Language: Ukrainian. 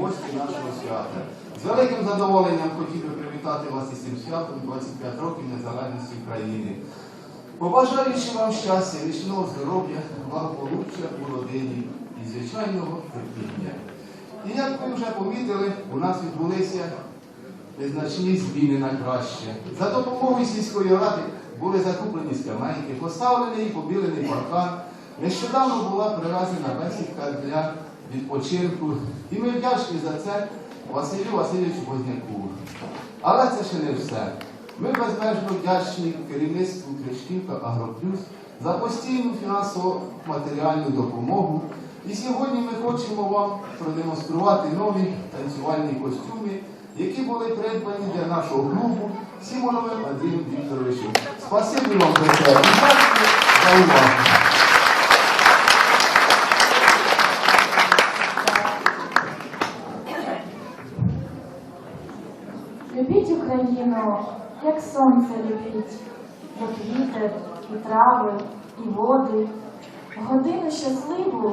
гості нашого свята. З великим задоволенням хотів би привітати вас із цим святом 25 років незалежності України. Побажаючи вам щастя, вічного здоров'я, благополуччя у родині і звичайного терпіння. І як ви вже помітили, у нас відбулися незначні зміни на краще. За допомогою сільської ради були закуплені скамейки, поставлений і побілений паркан. Нещодавно була привезена бесідка для відпочинку. І ми вдячні за це Василю Васильовичу Возняку. Але це ще не все. Ми безмежно вдячні керівництву Кришківка Агроплюс за постійну фінансово-матеріальну допомогу. І сьогодні ми хочемо вам продемонструвати нові танцювальні костюми, які були придбані для нашого клубу Сімоновим Андрієм Вікторовичем. Спасибі вам за це і за увагу. Любіть Україну, як сонце любіть, як вітер, і трави, і води. Годину щасливу